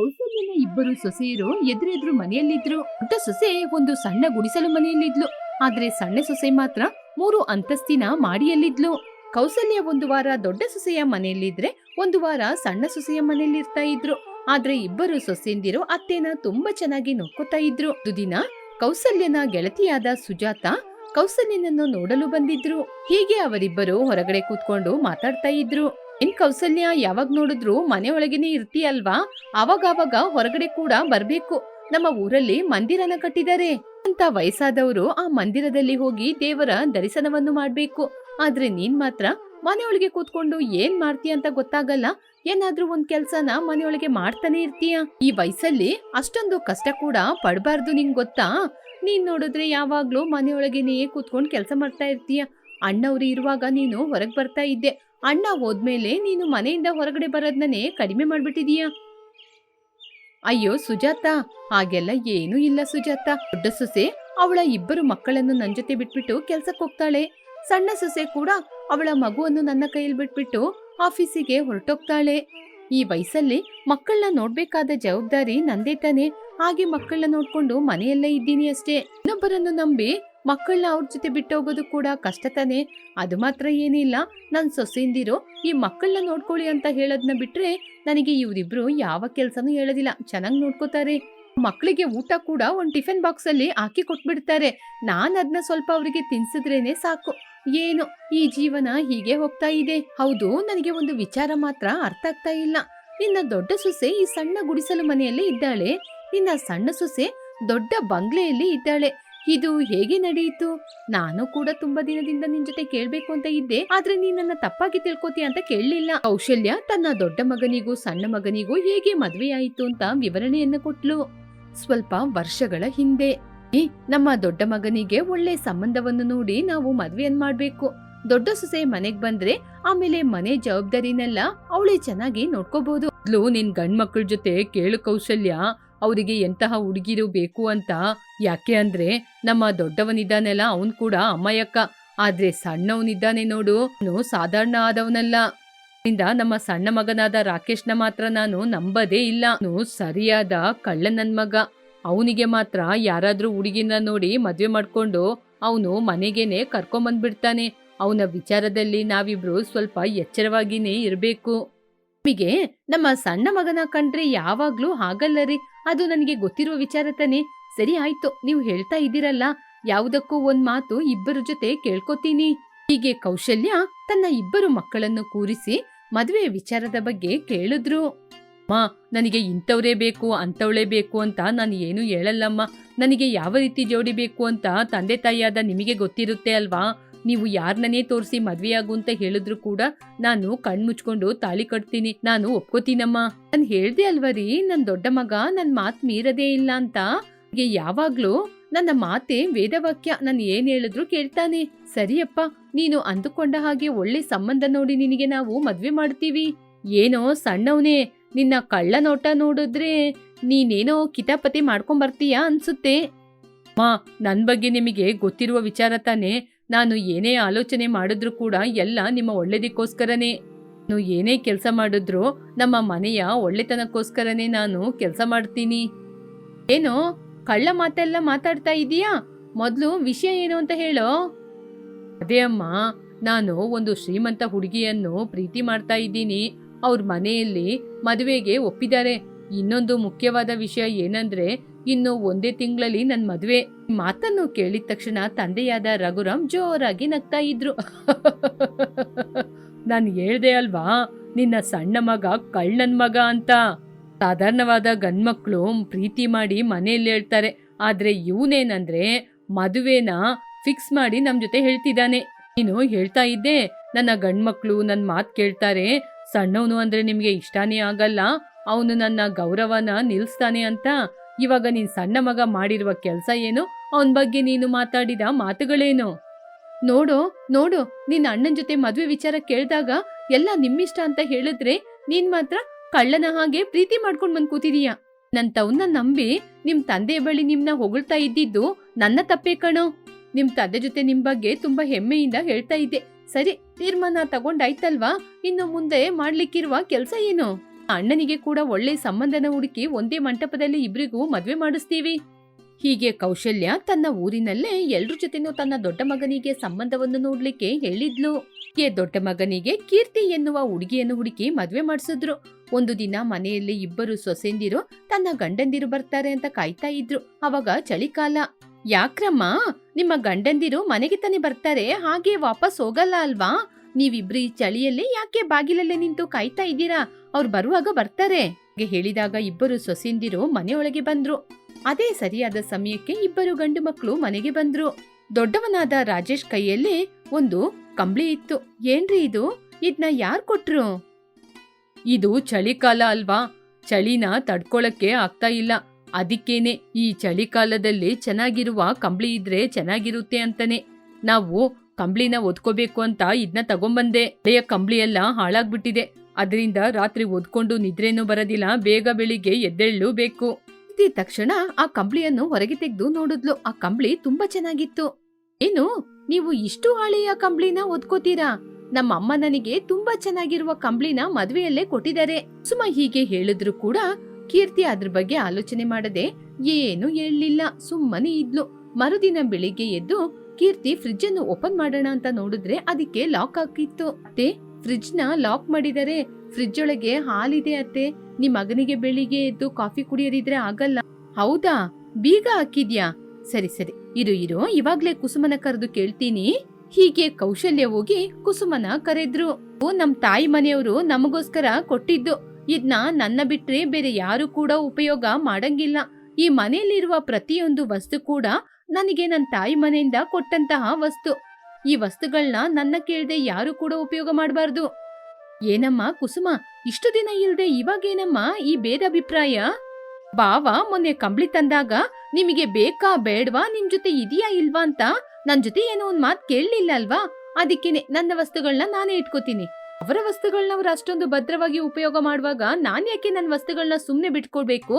ಕೌಸಲ್ಯನ ಇಬ್ಬರು ಸೊಸೆಯರು ಎದುರೆದುರು ಮನೆಯಲ್ಲಿದ್ರು. ದೊಡ್ಡ ಸೊಸೆ ಒಂದು ಸಣ್ಣ ಗುಡಿಸಲು ಮನೆಯಲ್ಲಿದ್ಲು. ಆದ್ರೆ ಸಣ್ಣ ಸೊಸೆ ಮಾತ್ರ ಮೂರು ಅಂತಸ್ತಿನ ಮಾಡಿಯಲ್ಲಿದ್ಲು. ಕೌಸಲ್ಯ ಒಂದು ವಾರ ದೊಡ್ಡ ಸೊಸೆಯ ಮನೆಯಲ್ಲಿದ್ರೆ ಒಂದು ವಾರ ಸಣ್ಣ ಸೊಸೆಯ ಮನೆಯಲ್ಲಿ ಇರ್ತಾ ಇದ್ರು. ಆದ್ರೆ ಇಬ್ಬರು ಸೊಸೆಯಂದಿರು ಅತ್ತೆನ ತುಂಬಾ ಚೆನ್ನಾಗಿ ನೋಡ್ಕೋತಾ ಇದ್ರು. ದಿನ ಕೌಸಲ್ಯನ ಗೆಳತಿಯಾದ ಸುಜಾತ ಕೌಸಲ್ಯನನ್ನು ನೋಡಲು ಬಂದಿದ್ರು. ಹೀಗೆ ಅವರಿಬ್ಬರು ಹೊರಗಡೆ ಕೂತ್ಕೊಂಡು ಮಾತಾಡ್ತಾ ಇದ್ರು. ಇನ್ ಕೌಸಲ್ಯ ಯಾವಾಗ ನೋಡಿದ್ರು ಮನೆ ಒಳಗೇನೆ ಇರ್ತೀಯಲ್ವಾ? ಅವಾಗವಾಗ ಹೊರಗಡೆ ಕೂಡ ಬರ್ಬೇಕು. ನಮ್ಮ ಊರಲ್ಲಿ ಮಂದಿರನ ಕಟ್ಟಿದ್ದಾರೆ. ಅಂತ ವಯಸ್ಸಾದವರು ಆ ಮಂದಿರದಲ್ಲಿ ಹೋಗಿ ದೇವರ ದರ್ಶನವನ್ನು ಮಾಡ್ಬೇಕು. ಆದ್ರೆ ನೀನ್ ಮಾತ್ರ ಮನೆಯೊಳಗೆ ಕೂತ್ಕೊಂಡು ಏನ್ ಮಾಡ್ತೀಯ ಅಂತ ಗೊತ್ತಾಗಲ್ಲ? ಏನಾದ್ರೂ ಒಂದ್ ಕೆಲ್ಸನ ಮನೆಯೊಳಗೆ ಮಾಡ್ತಾನೆ ಇರ್ತೀಯ? ಈ ವಯಸ್ಸಲ್ಲಿ ಅಷ್ಟೊಂದು ಕಷ್ಟ ಕೂಡ ಪಡಬಾರ್ದು ನಿಂಗ್ ಗೊತ್ತಾ? ನೀನ್ ನೋಡಿದ್ರೆ ಯಾವಾಗ್ಲೂ ಮನೆಯೊಳಗೇನೆ ಕೂತ್ಕೊಂಡು ಕೆಲಸ ಮಾಡ್ತಾ ಇರ್ತೀಯ. ಅಣ್ಣವ್ರು ಇರುವಾಗ ನೀನು ಹೊರಗ್ ಬರ್ತಾ ಇದ್ದೆ. ಅಣ್ಣ ಹೋದ್ಮೇಲೆ ನೀನು ಮನೆಯಿಂದ ಹೊರಗಡೆ ಬರೋದ್ನೇ ಕಡಿಮೆ ಮಾಡ್ಬಿಟ್ಟಿದೀಯ? ಅಯ್ಯೋ ಸುಜಾತ, ಹಾಗೆಲ್ಲ ಏನೂ ಇಲ್ಲ ಸುಜಾತ. ದೊಡ್ಡ ಸೊಸೆ, ಅವಳ ಇಬ್ಬರು ಮಕ್ಕಳನ್ನು ನನ್ನ ಜೊತೆ ಬಿಟ್ಬಿಟ್ಟು ಕೆಲ್ಸಕ್ಕೆ ಹೋಗ್ತಾಳೆ. ಸಣ್ಣ ಸೊಸೆ ಕೂಡ ಅವಳ ಮಗುವನ್ನು ನನ್ನ ಕೈಯಲ್ಲಿ ಬಿಟ್ಬಿಟ್ಟು ಆಫೀಸಿಗೆ ಹೊರಟೋಗ್ತಾಳೆ. ಈ ವಯಸ್ಸಲ್ಲಿ ಮಕ್ಕಳನ್ನ ನೋಡ್ಬೇಕಾದ ಜವಾಬ್ದಾರಿ ನಂದೇ ತಾನೆ. ಹಾಗೆ ಮಕ್ಕಳನ್ನ ನೋಡ್ಕೊಂಡು ಮನೆಯಲ್ಲೇ ಇದ್ದೀನಿ ಅಷ್ಟೇ. ಇನ್ನೊಬ್ಬರನ್ನು ನಂಬಿ ಮಕ್ಕಳನ್ನ ಅವ್ರ ಜೊತೆ ಬಿಟ್ಟೋಗೋದು ಕೂಡ ಕಷ್ಟ ತಾನೇ? ಅದು ಮಾತ್ರ ಏನಿಲ್ಲ. ನನ್ನ ಸೊಸೆಯಿಂದಿರೋ ಈ ಮಕ್ಕಳನ್ನ ನೋಡ್ಕೊಳ್ಳಿ ಅಂತ ಹೇಳೋದನ್ನ ಬಿಟ್ರೆ ನನಗೆ ಇವರಿಬ್ರು ಯಾವ ಕೆಲ್ಸನೂ ಹೇಳೋದಿಲ್ಲ. ಚೆನ್ನಾಗಿ ನೋಡ್ಕೋತಾರೆ. ಮಕ್ಕಳಿಗೆ ಊಟ ಕೂಡ ಒಂದು ಟಿಫಿನ್ ಬಾಕ್ಸ್ ಅಲ್ಲಿ ಹಾಕಿ ಕೊಟ್ಬಿಡ್ತಾರೆ. ನಾನು ಅದನ್ನ ಸ್ವಲ್ಪ ಅವರಿಗೆ ತಿನ್ಸಿದ್ರೇನೆ ಸಾಕು. ಏನು? ಈ ಜೀವನ ಹೀಗೆ ಹೋಗ್ತಾ ಇದೆ. ಹೌದು, ನನಗೆ ಒಂದು ವಿಚಾರ ಮಾತ್ರ ಅರ್ಥ ಆಗ್ತಾ ಇಲ್ಲ. ನಿನ್ನ ದೊಡ್ಡ ಸೊಸೆ ಈ ಸಣ್ಣ ಗುಡಿಸಲು ಮನೆಯಲ್ಲಿ ಇದ್ದಾಳೆ. ನಿನ್ನ ಸಣ್ಣ ಸೊಸೆ ದೊಡ್ಡ ಬಂಗ್ಲೆಯಲ್ಲಿ ಇದ್ದಾಳೆ. ಇದು ಹೇಗೆ ನಡೆಯಿತು? ನಾನು ಕೂಡ ತುಂಬಾ ದಿನದಿಂದ ನಿನ್ ಜೊತೆ ಕೇಳ್ಬೇಕು ಅಂತ ಇದ್ದೆ, ಆದ್ರೆ ನೀನ್ ನನ್ನ ತಪ್ಪಾಗಿ ತಿಳ್ಕೊತೀಯ ಅಂತ ಕೇಳಲಿಲ್ಲ. ಕೌಶಲ್ಯ ತನ್ನ ದೊಡ್ಡ ಮಗನಿಗೂ ಸಣ್ಣ ಮಗನಿಗೂ ಹೇಗೆ ಮದುವೆಯಾಯಿತು ಅಂತ ವಿವರಣೆಯನ್ನು ಕೊಟ್ಲು. ಸ್ವಲ್ಪ ವರ್ಷಗಳ ಹಿಂದೆ. ನಮ್ಮ ದೊಡ್ಡ ಮಗನಿಗೆ ಒಳ್ಳೆ ಸಂಬಂಧವನ್ನು ನೋಡಿ ನಾವು ಮದ್ವೆಯನ್ ಮಾಡ್ಬೇಕು. ದೊಡ್ಡ ಸೊಸೆ ಮನೆಗ್ ಬಂದ್ರೆ ಆಮೇಲೆ ಮನೆ ಜವಾಬ್ದಾರಿನೆಲ್ಲ ಅವಳೇ ಚೆನ್ನಾಗಿ ನೋಡ್ಕೋಬಹುದು ನಿನ್ ಗಂಡ್ ಮಕ್ಕಳ ಜೊತೆ ಕೇಳು ಕೌಶಲ್ಯ. ಅವರಿಗೆ ಎಂತಹ ಹುಡುಗಿರು ಬೇಕು ಅಂತ ಯಾಕೆ ಅಂದ್ರೆ ನಮ್ಮ ದೊಡ್ಡವನಿದ್ದಾನೆಲ್ಲ, ಅವನ್ ಕೂಡ ಅಮ್ಮಯಕ್ಕ ಆದ್ರೆ ಸಣ್ಣವನಿದ್ದಾನೆ ನೋಡು ಸಾಧಾರಣ ಆದವನಲ್ಲ. ಇಂದ ನಮ್ಮ ಸಣ್ಣ ಮಗನಾದ ರಾಕೇಶ್ನ ಮಾತ್ರ ನಾನು ನಂಬದೇ ಇಲ್ಲ. ಸರಿಯಾದ ಕಳ್ಳ ನನ್ ಮಗ. ಅವನಿಗೆ ಮಾತ್ರ ಯಾರಾದ್ರೂ ಹುಡುಗಿನ ನೋಡಿ ಮದ್ವೆ ಮಾಡ್ಕೊಂಡು ಅವನು ಮನೆಗೇನೆ ಕರ್ಕೊಂಬಂದ್ಬಿಡ್ತಾನೆ. ಅವನ ವಿಚಾರದಲ್ಲಿ ನಾವಿಬ್ರು ಸ್ವಲ್ಪ ಎಚ್ಚರವಾಗಿನೇ ಇರ್ಬೇಕು. ನಿಮಗೆ ನಮ್ಮ ಸಣ್ಣ ಮಗನ ಕಂಡ್ರೆ ಯಾವಾಗ್ಲೂ ಹಾಗಲ್ಲ ರೀ. ಅದು ನನಗೆ ಗೊತ್ತಿರುವ ವಿಚಾರ ತಾನೆ. ಸರಿ ಆಯ್ತು, ನೀವು ಹೇಳ್ತಾ ಇದ್ದೀರಲ್ಲ. ಯಾವುದಕ್ಕೂ ಒಂದ್ ಮಾತು ಇಬ್ಬರ ಜೊತೆ ಕೇಳ್ಕೊತೀನಿ. ಹೀಗೆ ಕೌಶಲ್ಯ ತನ್ನ ಇಬ್ಬರು ಮಕ್ಕಳನ್ನು ಕೂರಿಸಿ ಮದುವೆ ವಿಚಾರದ ಬಗ್ಗೆ ಕೇಳಿದ್ರು. ಅಮ್ಮ, ನನಗೆ ಇಂಥವ್ರೇ ಬೇಕು, ಅಂಥವಳೇ ಬೇಕು ಅಂತ ನಾನು ಏನು ಹೇಳಲ್ಲಮ್ಮ. ನನಗೆ ಯಾವ ರೀತಿ ಜೋಡಿ ಬೇಕು ಅಂತ ತಂದೆ ತಾಯಿಯಾದ ನಿಮಗೆ ಗೊತ್ತಿರುತ್ತೆ ಅಲ್ವಾ? ನೀವು ಯಾರನ್ನೇ ತೋರಿಸಿ ಮದ್ವೆಯಾಗು ಅಂತ ಹೇಳಿದ್ರು ಕೂಡ ನಾನು ಕಣ್ ಮುಚ್ಕೊಂಡು ತಾಳಿ ಕಟ್ತೀನಿ. ನಾನು ಒಪ್ಕೋತೀನಮ್ಮ. ನಾನು ಹೇಳ್ದೆ ಅಲ್ವಾ ರೀ, ನನ್ ದೊಡ್ಡ ಮಗ ನನ್ ಮಾತ್ ಮೀರದೇ ಇಲ್ಲ ಅಂತ. ಯಾವಾಗ್ಲೂ ನನ್ನ ಮಾತೆ ವೇದವಾಕ್ಯ. ನಾನು ಏನ್ ಹೇಳಿದ್ರು ಕೇಳ್ತಾನೆ. ಸರಿಯಪ್ಪ, ನೀನು ಅಂದುಕೊಂಡ ಹಾಗೆ ಒಳ್ಳೆ ಸಂಬಂಧ ನೋಡಿ ನಿನಗೆ ನಾವು ಮದ್ವೆ ಮಾಡ್ತೀವಿ. ಏನೋ ಸಣ್ಣವನೇ, ನಿನ್ನ ಕಳ್ಳ ನೋಟ ನೋಡಿದ್ರೆ ನೀನೇನೋ ಕಿತಾಪತಿ ಮಾಡ್ಕೊಂಡ್ ಬರ್ತೀಯಾ ಅನ್ಸುತ್ತೆ. ಮಾ ನನ್ ಬಗ್ಗೆ ನಿಮಗೆ ಗೊತ್ತಿರುವ ವಿಚಾರ ತಾನೇ. ನಾನು ಏನೇ ಆಲೋಚನೆ ಮಾಡಿದ್ರು ಕೂಡ ಎಲ್ಲ ನಿಮ್ಮ ಒಳ್ಳೇದಕ್ಕೋಸ್ಕರನೇ. ನಾನು ಏನೇ ಕೆಲಸ ಮಾಡಿದ್ರು ನಮ್ಮ ಮನೆಯ ಒಳ್ಳೆತನಕ್ಕೋಸ್ಕರನೇ ನಾನು ಕೆಲಸ ಮಾಡ್ತೀನಿ. ಏನೋ, ಕಳ್ಳ ಮಾತೆಲ್ಲ ಮಾತಾಡ್ತಾ ಇದೀಯಾ? ಮೊದಲು ವಿಷಯ ಏನು ಅಂತ ಹೇಳೋ? ಅದೇ ಅಮ್ಮ, ನಾನು ಒಂದು ಶ್ರೀಮಂತ ಹುಡುಗಿಯನ್ನು ಪ್ರೀತಿ ಮಾಡ್ತಾ ಇದ್ದೀನಿ. ಅವ್ರ ಮನೆಯಲ್ಲಿ ಮದುವೆಗೆ ಒಪ್ಪಿದ್ದಾರೆ. ಇನ್ನೊಂದು ಮುಖ್ಯವಾದ ವಿಷಯ ಏನಂದ್ರೆ, ಇನ್ನು ಒಂದೇ ತಿಂಗಳಲ್ಲಿ ನನ್ನ ಮದುವೆ. ಮಾತನ್ನು ಕೇಳಿದ ತಕ್ಷಣ ತಂದೆಯಾದ ರಘುರಾಮ್ ಜೋರಾಗಿ ನಗ್ತಾ ಇದ್ರು. ನಾನು ಹೇಳ್ದೆ ಅಲ್ವಾ, ನಿನ್ನ ಸಣ್ಣ ಮಗ ಕಳ್ಳನ್ ಮಗ ಅಂತ. ಸಾಧಾರಣವಾದ ಗಂಡ್ಮಕ್ಳು ಪ್ರೀತಿ ಮಾಡಿ ಮನೆಯಲ್ಲಿ ಹೇಳ್ತಾರೆ. ಆದ್ರೆ ಇವನೇನಂದ್ರೆ, ಮದುವೆನ ಫಿಕ್ಸ್ ಮಾಡಿ ನಮ್ ಜೊತೆ ಹೇಳ್ತಿದ್ದಾನೆ. ನೀನು ಹೇಳ್ತಾ ಇದ್ದೆ, ನನ್ನ ಗಂಡ್ಮಕ್ಳು ನನ್ನ ಮಾತು ಕೇಳ್ತಾರೆ. ಸಣ್ಣವನು ಅಂದ್ರೆ ನಿಮ್ಗೆ ಇಷ್ಟಾನೇ ಆಗಲ್ಲ. ಅವನು ನನ್ನ ಗೌರವನ ನಿಲ್ಸ್ತಾನೆ ಅಂತ ಇವಾಗ ನೀನ್ ಸಣ್ಣ ಮಗ ಮಾಡಿರುವ ಕೆಲಸ ಏನು? ಅವನ ಬಗ್ಗೆ ನೀನು ಮಾತಾಡಿದ ಮಾತುಗಳೇನು? ನೋಡು ನೋಡು, ನಿನ್ನ ಅಣ್ಣನ ಜೊತೆ ಮದ್ವೆ ವಿಚಾರ ಕೇಳಿದಾಗ ಎಲ್ಲ ನಿಮ್ಮಿಷ್ಟ ಅಂತ ಹೇಳಿದ್ರೆ ನೀನ್ ಮಾತ್ರ ಕಳ್ಳನ ಹಾಗೆ ಪ್ರೀತಿ ಮಾಡ್ಕೊಂಡ್ ಬಂದ್ ಕೂತಿದೀಯ. ನನ್ ತವ್ನ ನಂಬಿ ನಿಮ್ ತಂದೆ ಬಳಿ ನಿಮ್ನ ಹೊಗಳ್ತಾ ಇದ್ದಿದ್ದು ನನ್ನ ತಪ್ಪೇ ಕಣೋ? ನಿಮ್ ತಂದೆ ಜೊತೆ ನಿಮ್ ಬಗ್ಗೆ ತುಂಬಾ ಹೆಮ್ಮೆಯಿಂದ ಹೇಳ್ತಾ ಇದ್ದೆ. ಸರಿ, ತೀರ್ಮಾನ ತಗೊಂಡಾಯ್ತಲ್ವಾ ಇನ್ನು ಮುಂದೆ ಮಾಡ್ಲಿಕ್ಕಿರುವ ಕೆಲ್ಸ ಏನು? ಅಣ್ಣನಿಗೆ ಕೂಡ ಒಳ್ಳೆ ಸಂಬಂಧನ ಹುಡುಕಿ ಒಂದೇ ಮಂಟಪದಲ್ಲಿ ಇಬ್ಬರಿಗೂ ಮದ್ವೆ ಮಾಡಿಸ್ತೀವಿ. ಹೀಗೆ ಕೌಶಲ್ಯ ತನ್ನ ಊರಿನಲ್ಲೇ ಎಲ್ರ ಜೊತೆನೂ ತನ್ನ ದೊಡ್ಡ ಮಗನಿಗೆ ಸಂಬಂಧವನ್ನು ನೋಡ್ಲಿಕ್ಕೆ ಹೇಳಿದ್ಲು. ಈ ದೊಡ್ಡ ಮಗನಿಗೆ ಕೀರ್ತಿ ಎನ್ನುವ ಹುಡುಗಿಯನ್ನು ಹುಡುಕಿ ಮದ್ವೆ ಮಾಡಿಸಿದ್ರು. ಒಂದು ದಿನ ಮನೆಯಲ್ಲಿ ಇಬ್ಬರು ಸೊಸೆಂದಿರು ತನ್ನ ಗಂಡಂದಿರು ಬರ್ತಾರೆ ಅಂತ ಕಾಯ್ತಾ ಇದ್ರು. ಅವಾಗ ಚಳಿಕಾಲ. ಯಾಕ್ರಮ್ಮ? ನಿಮ್ಮ ಗಂಡಂದಿರು ಮನೆಗೆ ತಾನೇ ಬರ್ತಾರೆ, ಹಾಗೆ ವಾಪಸ್ ಹೋಗಲ್ಲ ಅಲ್ವಾ? ನೀವಿಬ್ರು ಈ ಚಳಿಯಲ್ಲೇ ಯಾಕೆ ಬಾಗಿಲಲ್ಲೇ ನಿಂತು ಕಾಯ್ತಾ ಇದ್ದೀರಾ? ಅವ್ರು ಬರುವಾಗ ಬರ್ತಾರೆ. ಹೇಳಿದಾಗ ಇಬ್ಬರು ಸೊಸಿಂದಿರು ಮನೆಯೊಳಗೆ ಬಂದ್ರು. ಅದೇ ಸರಿಯಾದ ಸಮಯಕ್ಕೆ ಇಬ್ಬರು ಗಂಡು ಮಕ್ಕಳು ಮನೆಗೆ ಬಂದ್ರು. ದೊಡ್ಡವನಾದ ರಾಜೇಶ್ ಕೈಯಲ್ಲಿ ಒಂದು ಕಂಬಳಿ ಇತ್ತು. ಏನ್ರಿ ಇದು? ಇದ್ನ ಯಾರ್ ಕೊಟ್ರು? ಇದು ಚಳಿಕಾಲ ಅಲ್ವಾ? ಚಳಿನ ತಡ್ಕೊಳಕ್ಕೆ ಆಗ್ತಾ ಇಲ್ಲ. ಅದಕ್ಕೇನೆ ಈ ಚಳಿಕಾಲದಲ್ಲಿ ಚೆನ್ನಾಗಿರುವ ಕಂಬಳಿ ಇದ್ರೆ ಚೆನ್ನಾಗಿರುತ್ತೆ ಅಂತಾನೆ. ನಾವು ಕಂಬ್ಳಿನ ಒದ್ಕೋಬೇಕು ಅಂತ ಇದನ್ನ ತಗೊಂಬಂದೆ. ಹಳೆಯ ಕಂಬ್ಳಿ ಎಲ್ಲ ಹಾಳಾಗ್ಬಿಟ್ಟಿದೆ. ಅದರಿಂದ ರಾತ್ರಿ ಒದ್ಕೊಂಡು ನಿದ್ರೇನೂ ಬರೋದಿಲ್ಲ. ಬೇಗ ಬೆಳಿಗ್ಗೆ ಎದ್ದೇಳು ಬೇಕು ಇದ್ದ ತಕ್ಷಣ ಆ ಕಂಬ್ಳಿಯನ್ನು ಹೊರಗೆ ತೆಗೆದು ನೋಡಿದ್ಲು. ಆ ಕಂಬ್ಳಿ ತುಂಬಾ ಚೆನ್ನಾಗಿತ್ತು. ಏನು, ನೀವು ಇಷ್ಟು ಹಳೆಯ ಕಂಬ್ಳಿನ ಒದ್ಕೋತೀರಾ? ನಮ್ಮ ಅಮ್ಮ ನನಗೆ ತುಂಬಾ ಚೆನ್ನಾಗಿರುವ ಕಂಬ್ಳಿನ ಮದ್ವೆಯಲ್ಲೇ ಕೊಟ್ಟಿದ್ದಾರೆ. ಸುಮ ಹೀಗೆ ಹೇಳಿದ್ರು ಕೂಡ ಕೀರ್ತಿ ಅದ್ರ ಬಗ್ಗೆ ಆಲೋಚನೆ ಮಾಡದೆ ಏನು ಹೇಳಲಿಲ್ಲ. ಸುಮ್ಮನೆ ಇದ್ಲು. ಮರುದಿನ ಬೆಳಿಗ್ಗೆ ಎದ್ದು ಕೀರ್ತಿ ಫ್ರಿಡ್ಜ್ ಅನ್ನು ಓಪನ್ ಮಾಡೋಣ ಅಂತ ನೋಡಿದ್ರೆ ಅದಕ್ಕೆ ಲಾಕ್ ಹಾಕಿತ್ತು. ಅತ್ತೆ ಫ್ರಿಡ್ಜ್ನ ಲಾಕ್ ಮಾಡಿದರೆ ಫ್ರಿಡ್ಜ್ ಒಳಗೆ ಹಾಲಿದೆ ಅತ್ತೆ. ನಿಮ್ ಮಗನಿಗೆ ಬೆಳಿಗ್ಗೆ ಎದ್ದು ಕಾಫಿ ಕುಡಿಯೋದಿದ್ರೆ ಆಗಲ್ಲ. ಹೌದಾ? ಬೀಗ ಹಾಕಿದ್ಯಾ? ಸರಿ ಸರಿ. ಇರು ಇರು. ಇವಾಗ್ಲೇ ಕುಸುಮನ ಕರೆದು ಕೇಳ್ತೀನಿ. ಹೀಗೆ ಕೌಶಲ್ಯ ಹೋಗಿ ಕುಸುಮನ ಕರೆದ್ರು. "ಓ, ನಮ್ ತಾಯಿ ಮನೆಯವರು ನಮಗೋಸ್ಕರ ಕೊಟ್ಟಿದ್ದು. ಇದ್ನ ನನ್ನ ಬಿಟ್ರೆ ಬೇರೆ ಯಾರು ಕೂಡ ಉಪಯೋಗ ಮಾಡಂಗಿಲ್ಲ. ಈ ಮನೆಯಲ್ಲಿರುವ ಪ್ರತಿಯೊಂದು ವಸ್ತು ಕೂಡ ನನಗೆ ನನ್ನ ತಾಯಿ ಮನೆಯಿಂದ ಕೊಟ್ಟಂತಹ ವಸ್ತು. ಈ ವಸ್ತುಗಳನ್ನ ನನ್ನ ಕೇಳದೆ ಯಾರು ಕೂಡ ಉಪಯೋಗ ಮಾಡಬಾರ್ದು. ಏನಮ್ಮ ಕುಸುಮ, ಇಷ್ಟು ದಿನ ಇಲ್ದೆ ಇವಾಗೇನಮ್ಮ ಈ ಭೇದಾಭಿಪ್ರಾಯ ಬಾವ, ಮೊನ್ನೆ ಕಂಬಳಿ ತಂದಾಗ ನಿಮಗೆ ಬೇಕಾ ಬೇಡವಾ ನಿಮ್ ಜೊತೆ ಇದೆಯಾ ಇಲ್ವಾ ಅಂತ? ನನ್ ಜೊತೆ ಏನೋ ಒಂದ್ ಮಾತು ಕೇಳಲಿಲ್ಲ ಅಲ್ವಾ ಅದಕ್ಕೇನೆ ನನ್ನ ವಸ್ತುಗಳನ್ನ ನಾನೇ ಇಟ್ಕೋತೀನಿ. ಅವರ ವಸ್ತುಗಳನ್ನ ಅವ್ರು ಅಷ್ಟೊಂದು ಭದ್ರವಾಗಿ ಉಪಯೋಗ ಮಾಡುವಾಗ ನಾನ್ ಯಾಕೆ ನನ್ನ ವಸ್ತುಗಳನ್ನ ಸುಮ್ನೆ ಬಿಟ್ಕೊಡ್ಬೇಕು?